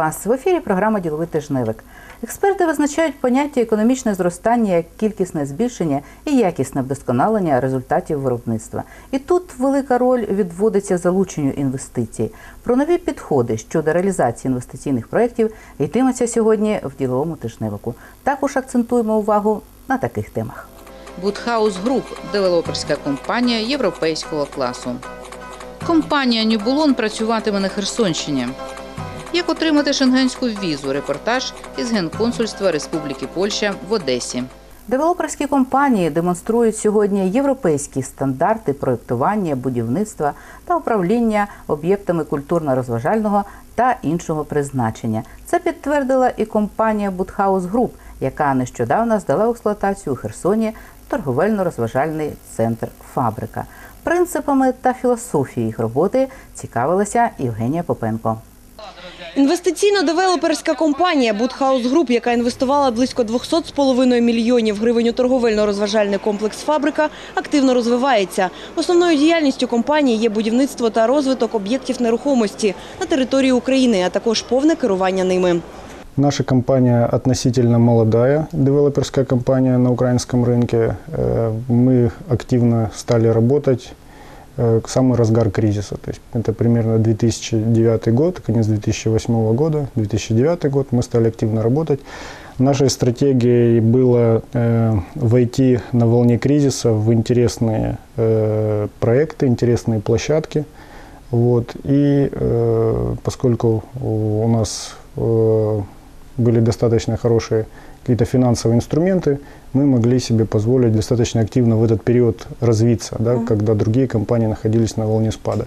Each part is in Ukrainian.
Вас в ефірі. Програма Діловий тижневик. Експерти визначають поняття економічне зростання як кількісне збільшення і якісне вдосконалення результатів виробництва. І тут велика роль відводиться залученню інвестицій. Про нові підходи щодо реалізації інвестиційних проєктів йтиметься сьогодні в діловому тижневику. Також акцентуємо увагу на таких темах. Будхаус Груп девелоперська компанія європейського класу. Компанія Нюбулон працюватиме на Херсонщині. Як отримати шенгенську візу? Репортаж із Генконсульства Республіки Польща в Одесі. Девелоперські компанії демонструють сьогодні європейські стандарти проєктування, будівництва та управління об'єктами культурно-розважального та іншого призначення. Це підтвердила і компанія Будхаус Груп, яка нещодавно здала в експлуатацію у Херсоні торговельно-розважальний центр Фабрика. Принципами та філософією їх роботи цікавилася Євгенія Попенко. Інвестиційно-девелоперська компанія Будхаус Груп, яка інвестувала близько 200,5 мільйонів гривень у торговельно-розважальний комплекс «Фабрика», активно розвивається. Основною діяльністю компанії є будівництво та розвиток об'єктів нерухомості на території України, а також повне керування ними. Наша компания относительно молодая, девелоперская компания на украинском рынке. Э, Мы активно стали работать э, к самый разгар кризиса. То есть это примерно 2009 год, конец 2008 года, 2009 год мы стали активно работать. Нашей стратегией было э, войти на волне кризиса в интересные э, проекты, интересные площадки. Вот. И э, поскольку у нас э, были достаточно хорошие какие-то финансовые инструменты, мы могли себе позволить достаточно активно в этот период развиться, да, когда другие компании находились на волне спада.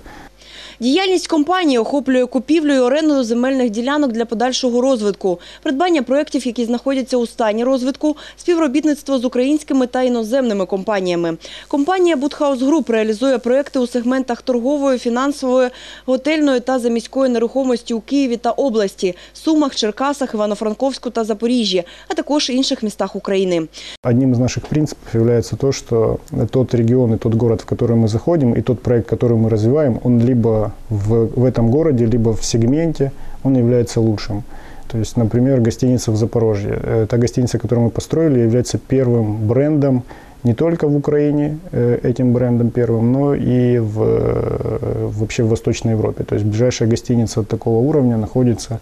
Діяльність компанії охоплює купівлю і оренду земельних ділянок для подальшого розвитку, придбання проєктів, які знаходяться у стані розвитку, співробітництво з українськими та іноземними компаніями. Компанія Будхаус Груп реалізує проєкти у сегментах торгової, фінансової, готельної та заміської нерухомості у Києві та області, Сумах, Черкасах, Івано-Франковську та Запоріжжі, а також інших містах України. Одним из наших принципов является то, что тот регион и тот город, в который мы заходим, и тот проект, который мы развиваем, он либо в, в этом городе, либо в сегменте, он является лучшим. То есть, например, гостиница в Запорожье. Э, Та гостиница, которую мы построили, является первым брендом не только в Украине, э, этим брендом первым, но и в, э, вообще в Восточной Европе. То есть ближайшая гостиница такого уровня находится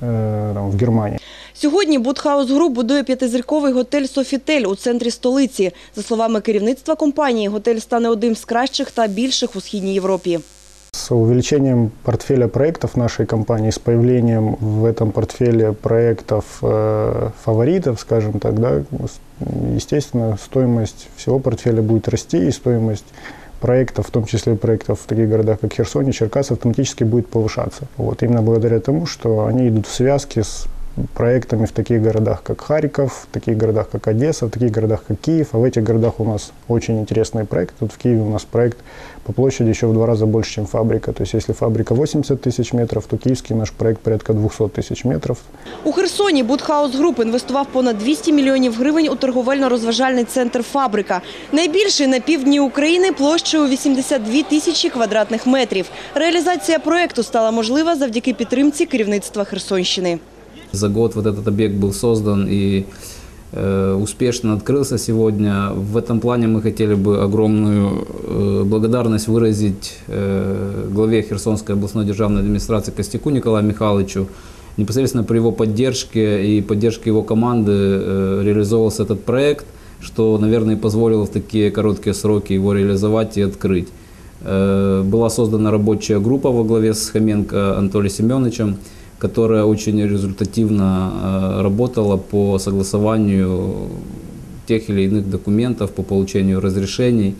э, там, в Германии. Сьогодні Будхаус Груп будує п'ятизірковий готель «Софітель» у центрі столиці. За словами керівництва компанії, готель стане одним з кращих та більших у Східній Європі. С увеличением портфеля проектов нашей компании, с появлением в этом портфеле проектов э, фаворитов, скажем так, да, естественно, стоимость всего портфеля будет расти, и стоимость проектов, в том числе проектов в таких городах, как Херсон и Черкас, автоматически будет повышаться. Вот, именно благодаря тому, что они идут в связке с проектами в таких городах, как Харьков, в таких городах, как Одесса, в таких городах, как Киев. А в этих городах у нас очень интересные проекты. Тут в Киеве у нас проект по площади еще в два раза больше, чем фабрика. То есть если фабрика 80 тысяч метров, то киевский наш проект порядка 200 тысяч метров. У Херсоні Будхаус Груп інвестував понад 200 мільйонів гривень у торговельно-розважальний центр «Фабрика». Найбільший на півдні України площею 82 тисячі квадратних метрів. Реалізація проекту стала можлива завдяки підтримці керівництва Херсонщини. За год вот этот объект был создан и э, успешно открылся сегодня. В этом плане мы хотели бы огромную э, благодарность выразить э, главе Херсонской областной державной администрации Костяку Николаю Михайловичу. Непосредственно при его поддержке и поддержке его команды э, реализовывался этот проект, что, наверное, позволило в такие короткие сроки его реализовать и открыть. Э, Была создана рабочая группа во главе с Хоменко Анатолием Семеновичем, которая очень результативно э, работала по согласованию тех или иных документов, по получению разрешений.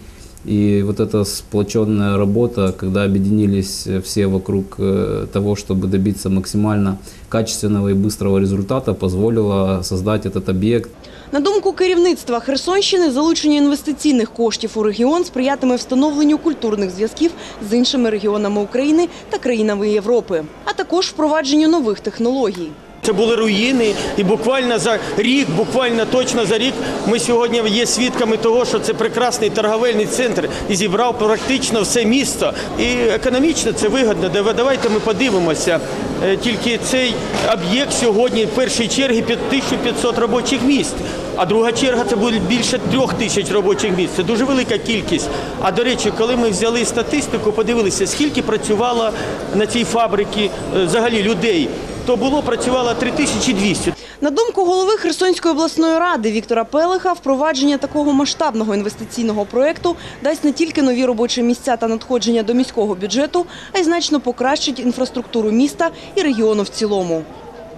И вот эта сплоченная работа, когда объединились все вокруг э, того, чтобы добиться максимально качественного и быстрого результата, позволила создать этот объект На думку керівництва Херсонщини, залучення інвестиційних коштів у регіон сприятиме встановленню культурних зв'язків з іншими регіонами України та країнами Європи, а також впровадженню нових технологій. Це були руїни, і буквально за рік, буквально точно за рік, ми сьогодні є свідками того, що це прекрасний торговельний центр і зібрав практично все місто. І економічно це вигідно. Дав- Давайте ми подивимося. Е, Тільки цей об'єкт сьогодні в першій черзі 1500 робочих місць. А друга черга це буде більше трьох тисяч робочих місць. Це дуже велика кількість. А до речі, коли ми взяли статистику, подивилися, скільки працювало на цій фабриці е, взагалі людей, то було працювало 3200. На думку голови Херсонської обласної ради Віктора Пелиха, впровадження такого масштабного інвестиційного проєкту дасть не тільки нові робочі місця та надходження до міського бюджету, а й значно покращить інфраструктуру міста і регіону в цілому.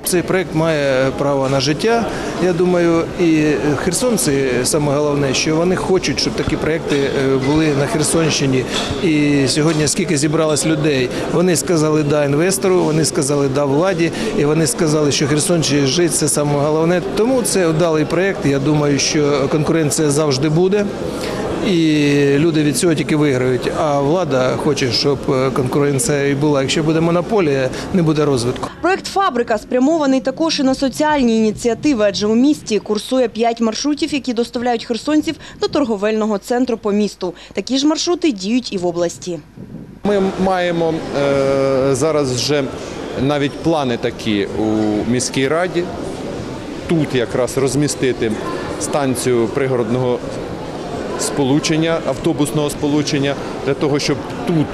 Цей проект має право на життя. Я думаю, і херсонці саме головне, що вони хочуть, щоб такі проекти е, були на Херсонщині. І сьогодні скільки зібралось людей, вони сказали да інвестору, вони сказали да владі, і вони сказали, що Херсонщині жити це саме головне. Тому це вдалий проект. Я думаю, що конкуренція завжди буде. І люди від цього тільки виграють. А влада хоче, щоб е, конкуренція і була. Якщо буде монополія, не буде розвитку. Проект «Фабрика» спрямований також і на соціальні ініціативи, адже у місті курсує 5 маршрутів, які доставляють херсонців до торговельного центру по місту. Такі ж маршрути діють і в області. Ми маємо е, зараз вже навіть плани такі у міській раді. Тут якраз розмістити станцію пригородного сполучення, автобусного сполучення, для того, щоб тут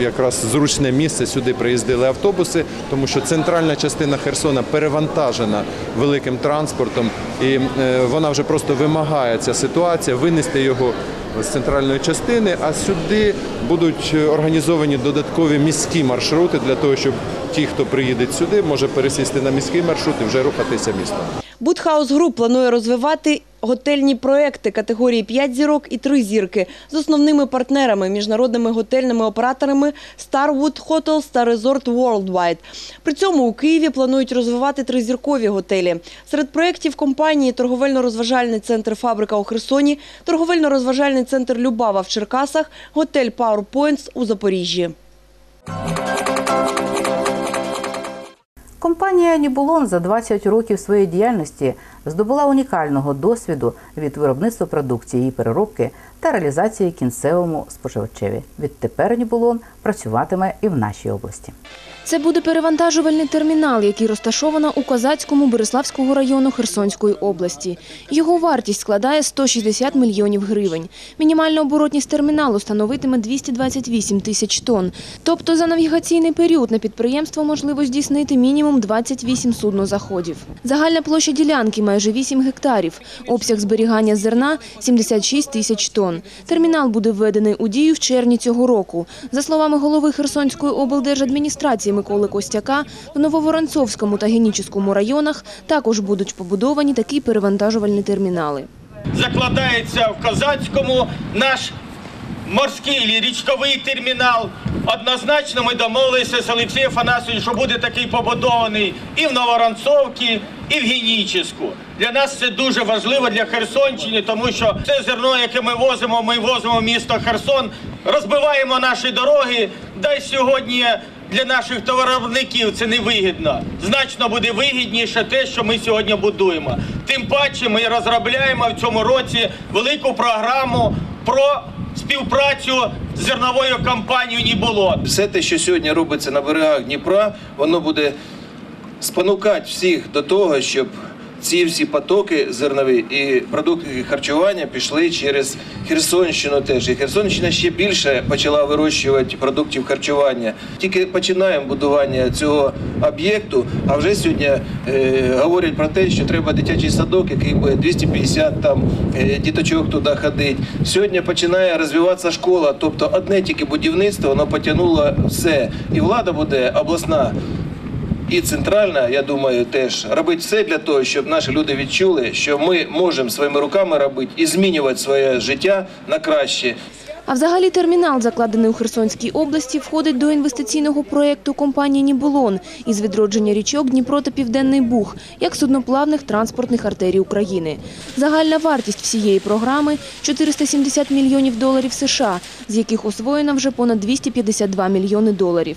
якраз зручне місце сюди приїздили автобуси, тому що центральна частина Херсона перевантажена великим транспортом, і е, вона вже просто вимагає ця ситуація винести його з центральної частини, а сюди будуть організовані додаткові міські маршрути для того, щоб ті, хто приїде сюди, може пересісти на міський маршрут і вже рухатися містом. Будхаус Груп планує розвивати готельні проекти категорії 5 зірок і 3 зірки з основними партнерами, міжнародними готельними операторами Starwood Hotels та Resort Worldwide. При цьому у Києві планують розвивати тризіркові готелі. Серед проєктів компанії торговельно-розважальний центр «Фабрика» у Херсоні, торговельно-розважальний центр «Любава» в Черкасах, готель Power у Запоріжжі. Компанія Нібулон за 20 років своєї діяльності здобула унікального досвіду від виробництва продукції, її переробки та реалізації кінцевому споживачеві. Відтепер Нібулон працюватиме і в нашій області. Це буде перевантажувальний термінал, який розташовано у Козацькому Бориславського району Херсонської області. Його вартість складає 160 мільйонів гривень. Мінімальна оборотність терміналу становитиме 228 тисяч тонн. Тобто за навігаційний період на підприємство можливо здійснити мінімум 28 суднозаходів. Загальна площа ділянки майже 8 гектарів. Обсяг зберігання зерна – 76 тисяч тонн. Термінал буде введений у дію в червні цього року. За словами голови Херсонської облдержадміністрації Миколи Костяка, в Нововоронцовському та Генічеському районах також будуть побудовані такі перевантажувальні термінали. закладається в Козацькому наш морський річковий термінал. Однозначно ми домовилися з Олексієм Фанасовичем, що буде такий побудований і в Новоронцовці, і в Генічеську. Для нас це дуже важливо для Херсонщини, тому що це зерно, яке ми возимо, ми возимо в місто Херсон, розбиваємо наші дороги. Дай сьогодні для наших товаровників це не вигідно. Значно буде вигідніше те, що ми сьогодні будуємо. Тим паче ми розробляємо в цьому році велику програму про співпрацю з зерновою компанією «Ніболот». Все те, що сьогодні робиться на берегах Дніпра, воно буде спонукати всіх до того, щоб ці всі потоки зернові і продукти харчування пішли через Херсонщину теж. І Херсонщина ще більше почала вирощувати продуктів харчування. Тільки починаємо будування цього об'єкту, а вже сьогодні е, говорять про те, що треба дитячий садок, який буде 250 там е, діточок туди ходить. Сьогодні починає розвиватися школа, тобто одне тільки будівництво, воно потягнуло все. І влада буде обласна і центральна, я думаю, теж робить все для того, щоб наші люди відчули, що ми можемо своїми руками робити і змінювати своє життя на краще. А взагалі термінал, закладений у Херсонській області, входить до інвестиційного проєкту компанії «Нібулон» із відродження річок Дніпро та Південний Буг, як судноплавних транспортних артерій України. Загальна вартість всієї програми – 470 мільйонів доларів США, з яких освоєно вже понад 252 мільйони доларів.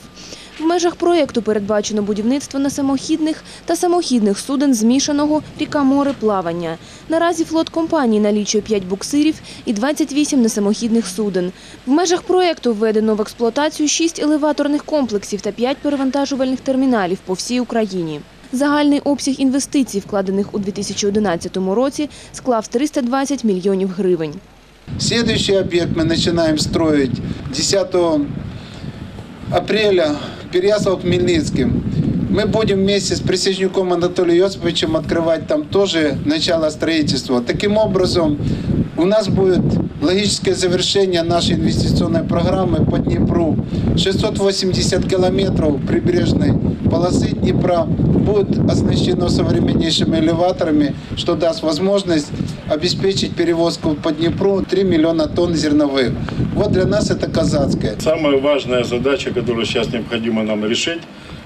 В межах проєкту передбачено будівництво на самохідних та самохідних суден змішаного ріка-море плавання. Наразі флот компанії налічує 5 буксирів і 28 несамохідних суден. В межах проєкту введено в експлуатацію 6 елеваторних комплексів та 5 перевантажувальних терміналів по всій Україні. Загальний обсяг інвестицій, вкладених у 2011 році, склав 320 мільйонів гривень. Следующий объект мы начинаем строить 10 апреля Переяслав-Хмельницким. Мы будем вместе с Присяжнюком Анатолием Йосиповичем открывать там тоже начало строительства. Таким образом, у нас будет логическое завершение нашей инвестиционной программы по Днепру. 680 километров прибрежной полосы Днепра будет оснащено современнейшими элеваторами, что даст возможность обеспечить перевозку по Днепру 3 миллиона тонн зерновых. Вот для нас это казацкое. Самая важная задача, которую сейчас необходимо нам решить,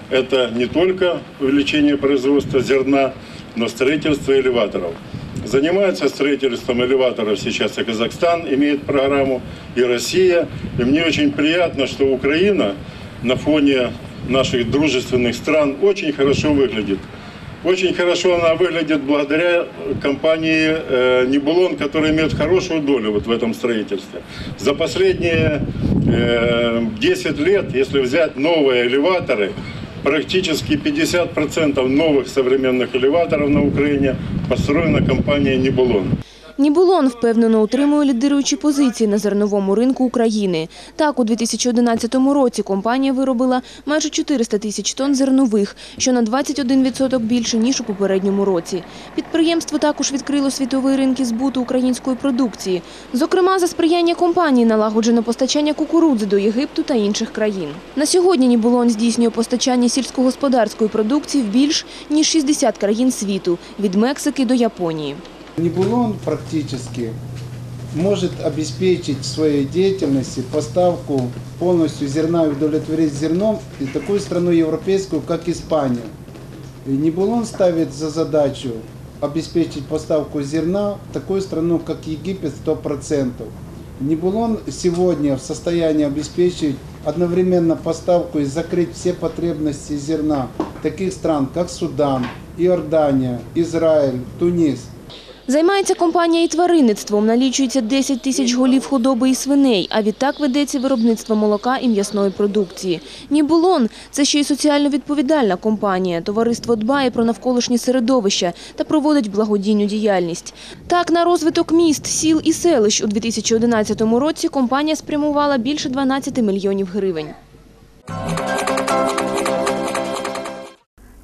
это не только увеличение производства зерна, но строительство элеваторов. Занимается строительством элеваторов сейчас и Казахстан, имеет программу, и Россия. И мне очень приятно, что Украина на фоне наших дружественных стран очень хорошо выглядит. Очень хорошо она выглядит благодаря компании э, Нибулон, которая имеет хорошую долю вот в этом строительстве. За последние э, 10 лет, если взять новые элеваторы, практически 50% новых современных элеваторов на Украине построена компанией Нибулон. Нібулон впевнено утримує лідируючі позиції на зерновому ринку України. Так, у 2011 році компанія виробила майже 400 тисяч тонн зернових, що на 21% більше, ніж у попередньому році. Підприємство також відкрило світовий ринки збуту української продукції. Зокрема, за сприяння компанії налагоджено постачання кукурудзи до Єгипту та інших країн. На сьогодні Нібулон здійснює постачання сільськогосподарської продукції в більш ніж 60 країн світу – від Мексики до Японії. Нибулон практически может обеспечить своей деятельности поставку полностью зерна и удовлетворить зерном и такую страну европейскую, как Испания. И Нибулон ставит за задачу обеспечить поставку зерна в такую страну, как Египет, 100%. Нибулон сегодня в состоянии обеспечить одновременно поставку и закрыть все потребности зерна таких стран, как Судан, Иордания, Израиль, Тунис – Займається компанія і тваринництвом. Налічується 10 тисяч голів худоби і свиней, а відтак ведеться виробництво молока і м'ясної продукції. Нібулон – це ще й соціально відповідальна компанія. Товариство дбає про навколишнє середовище та проводить благодійну діяльність. Так, на розвиток міст, сіл і селищ у 2011 році компанія спрямувала більше 12 мільйонів гривень.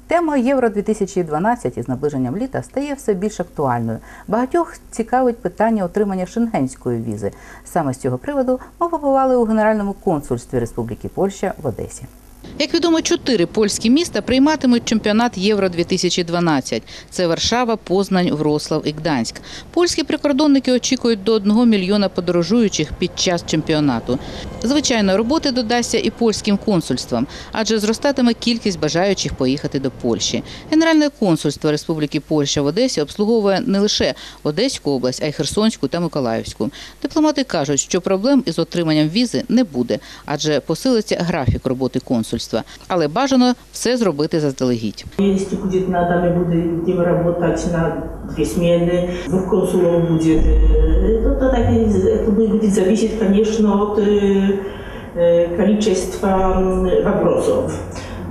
Тема Євро 2012 із наближенням літа стає все більш актуальною. Багатьох цікавить питання отримання шенгенської візи. Саме з цього приводу ми побували у Генеральному консульстві Республіки Польща в Одесі. Як відомо, чотири польські міста прийматимуть чемпіонат Євро 2012 Це Варшава, Познань, Врослав і Гданськ. Польські прикордонники очікують до одного мільйона подорожуючих під час чемпіонату. Звичайно, роботи додасться і польським консульствам, адже зростатиме кількість бажаючих поїхати до Польщі. Генеральне консульство Республіки Польща в Одесі обслуговує не лише Одеську область, а й Херсонську та Миколаївську. Дипломати кажуть, що проблем із отриманням візи не буде, адже посилиться графік роботи консульства Але бажано все зробити заздалегідь. Если будет надо, мы будем работать на две смены, двух консулов будет. э, То, то так, и это будет зависеть, конечно, от э, э, количества м, вопросов.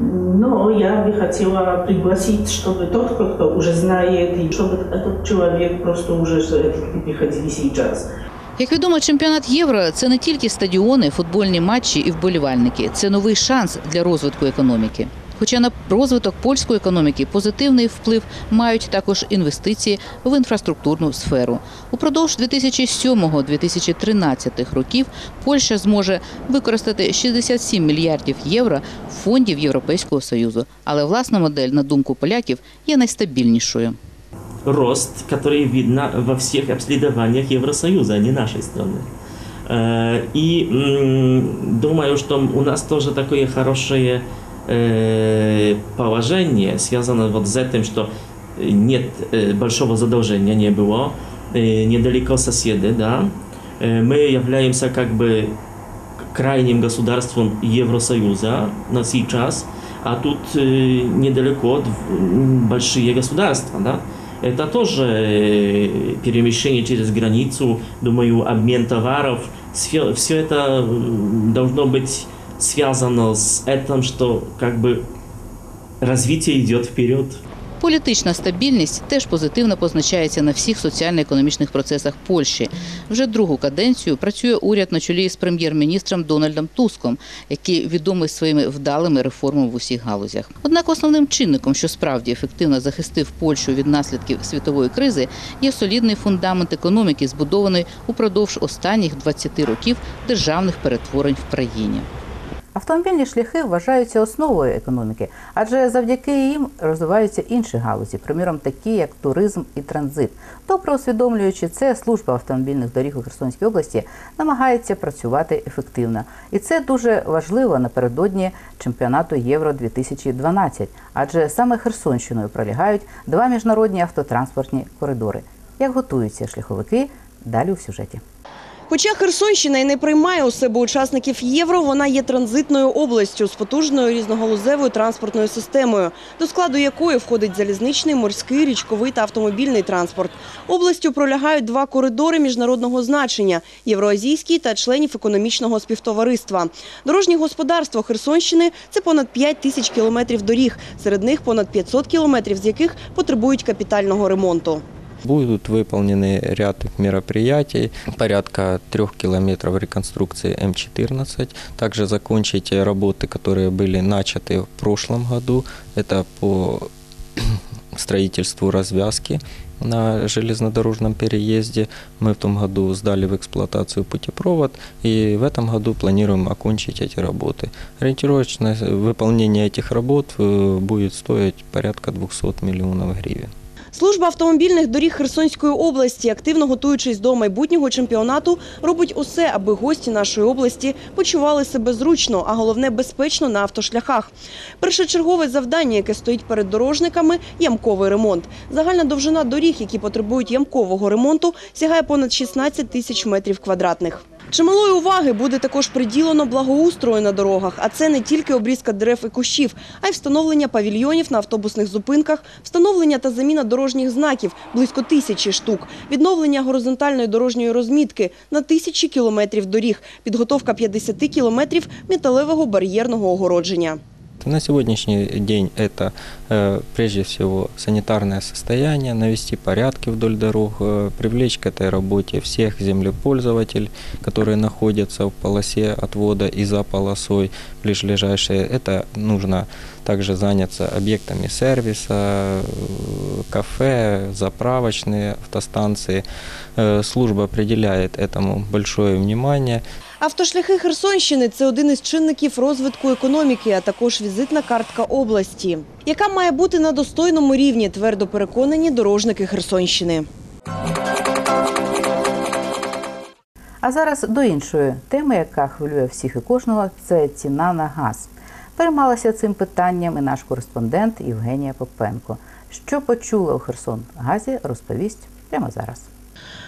Но я бы хотела пригласить, чтобы тот, кто уже знает, и чтобы этот человек просто уже э, приходили сейчас. Як відомо, чемпіонат євро це не тільки стадіони, футбольні матчі і вболівальники. Це новий шанс для розвитку економіки. Хоча на розвиток польської економіки позитивний вплив мають також інвестиції в інфраструктурну сферу. Упродовж 2007-2013 років Польща зможе використати 67 мільярдів євро фондів Європейського союзу. Але власна модель, на думку поляків, є найстабільнішою. рост, который видно во всех обследованиях Евросоюза, а не нашей страны. Э, И м, думаю, что у нас тоже такое хорошее э, положение, связано вот с этим, что нет э, большого задолжения не было, э, недалеко соседи, да. Э, Мы являемся как бы крайним государством Евросоюза на сейчас, а тут э, недалеко дв- м, большие государства, да. Это тоже э, перемещение через границу, думаю, обмен товаров. Все это м, должно быть связано с этим, что как бы развитие идет вперед. Політична стабільність теж позитивно позначається на всіх соціально-економічних процесах Польщі. Вже другу каденцію працює уряд на чолі з прем'єр-міністром Дональдом Туском, який відомий своїми вдалими реформами в усіх галузях. Однак основним чинником, що справді ефективно захистив Польщу від наслідків світової кризи, є солідний фундамент економіки, збудований упродовж останніх 20 років державних перетворень в країні. Автомобільні шляхи вважаються основою економіки, адже завдяки їм розвиваються інші галузі, приміром, такі як туризм і транзит. Добре усвідомлюючи це, служба автомобільних доріг у Херсонській області намагається працювати ефективно. І це дуже важливо напередодні чемпіонату Євро 2012, адже саме Херсонщиною пролягають два міжнародні автотранспортні коридори. Як готуються шляховики? Далі у сюжеті. Хоча Херсонщина і не приймає у себе учасників євро, вона є транзитною областю з потужною різногалузевою транспортною системою, до складу якої входить залізничний, морський, річковий та автомобільний транспорт. Областю пролягають два коридори міжнародного значення – євроазійський та членів економічного співтовариства. Дорожнє господарство Херсонщини – це понад 5 тисяч кілометрів доріг, серед них понад 500 кілометрів, з яких потребують капітального ремонту. Будут выполнены ряд мероприятий, порядка трех километров реконструкции М14. Также закончить работы, которые были начаты в прошлом году. Это по строительству развязки на железнодорожном переезде. Мы в том году сдали в эксплуатацию путепровод и в этом году планируем окончить эти работы. Ориентировочное выполнение этих работ э, будет стоить порядка 200 миллионов гривен. Служба автомобільних доріг Херсонської області, активно готуючись до майбутнього чемпіонату, робить усе, аби гості нашої області почували себе зручно, а головне безпечно на автошляхах. Першочергове завдання, яке стоїть перед дорожниками – ямковий ремонт. Загальна довжина доріг, які потребують ямкового ремонту, сягає понад 16 тисяч метрів квадратних. Чималої уваги буде також приділено благоустрою на дорогах, а це не тільки обрізка дерев і кущів, а й встановлення павільйонів на автобусних зупинках, встановлення та заміна дорожніх знаків – близько тисячі штук, відновлення горизонтальної дорожньої розмітки на тисячі кілометрів доріг, підготовка 50 кілометрів металевого бар'єрного огородження. На сегодняшний день это э, прежде всего санитарное состояние, навести порядки вдоль дорог, э, привлечь к этой работе всех землепользователей, которые находятся в полосе отвода и за полосой ближайшие. Это нужно также заняться объектами сервиса, э, кафе, заправочные автостанции. Служба определяет этому большое внимание. Автошляхи Херсонщини – це один із чинників розвитку економіки, а також візитна картка області, яка має бути на достойному рівні, твердо переконані дорожники Херсонщини. А зараз до іншої теми, яка хвилює всіх і кожного, це ціна на газ. Переймалася цим питанням і наш кореспондент Євгенія Попенко. Що почула у Херсон газі, розповість прямо зараз.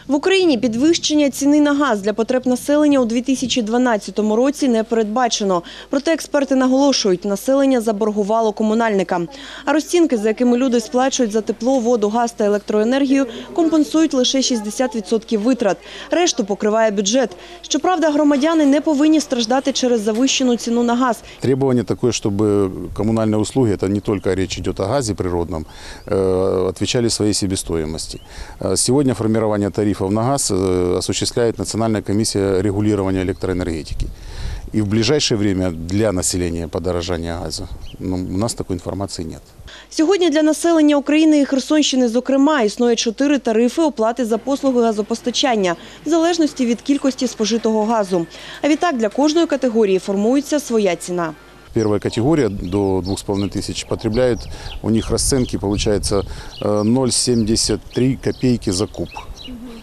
В Україні підвищення ціни на газ для потреб населення у 2012 році не передбачено. Проте експерти наголошують, населення заборгувало комунальникам. А розцінки, за якими люди сплачують за тепло, воду, газ та електроенергію, компенсують лише 60% витрат. Решту покриває бюджет. Щоправда, громадяни не повинні страждати через завищену ціну на газ. Требование такое, чтобы коммунальные услуги, это не только речь идет о газе природном, э, отвечали своей себестоимости. Э, Сегодня формирование тарифов на газ э, осуществляет Национальная комиссия регулирования электроэнергетики. И в ближайшее время для населения подорожания газа ну, у нас такой информации нет. Сьогодні для населення України і Херсонщини, зокрема, існує чотири тарифи оплати за послуги газопостачання в залежності від кількості спожитого газу. А відтак для кожної категорії формується своя ціна. Первая категория до 2,5 тысяч потребляют, у них расценки получается э, 0,73 копейки за куб.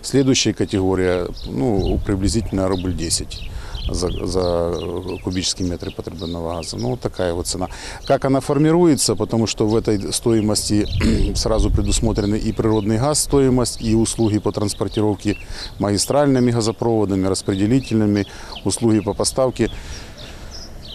Следующая категория, ну, приблизительно рубль 10. за, за э, кубический метр потребленного газа. Ну, вот такая вот цена. Как она формируется, потому что в этой стоимости сразу предусмотрены и природный газ стоимость, и услуги по транспортировке магистральными газопроводами, распределительными, услуги по поставке.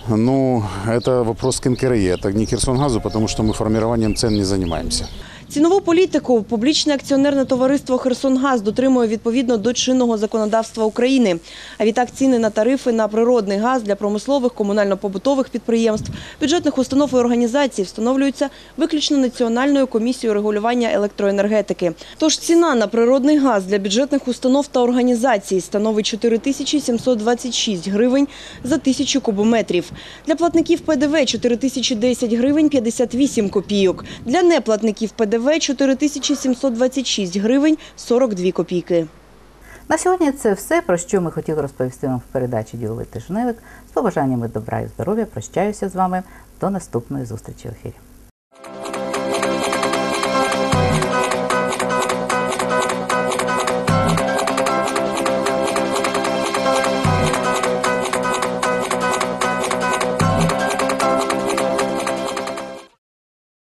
Ну, это вопрос к НКРЕ, это не Херсонгазу, потому что мы формированием цен не занимаемся. Цінову політику публічне акціонерне товариство «Херсонгаз» дотримує відповідно до чинного законодавства України. А відтак ціни на тарифи на природний газ для промислових, комунально-побутових підприємств, бюджетних установ і організацій встановлюються виключно Національною комісією регулювання електроенергетики. Тож ціна на природний газ для бюджетних установ та організацій становить 4726 гривень за тисячу кубометрів. Для платників ПДВ – 4010 гривень 58 копійок. Для неплатників ПДВ – 4726 гривень 42 копійки. На сьогодні це все, про що ми хотіли розповісти вам в передачі Діловий тижневик. З побажаннями добра і здоров'я прощаюся з вами. До наступної зустрічі в ефірі.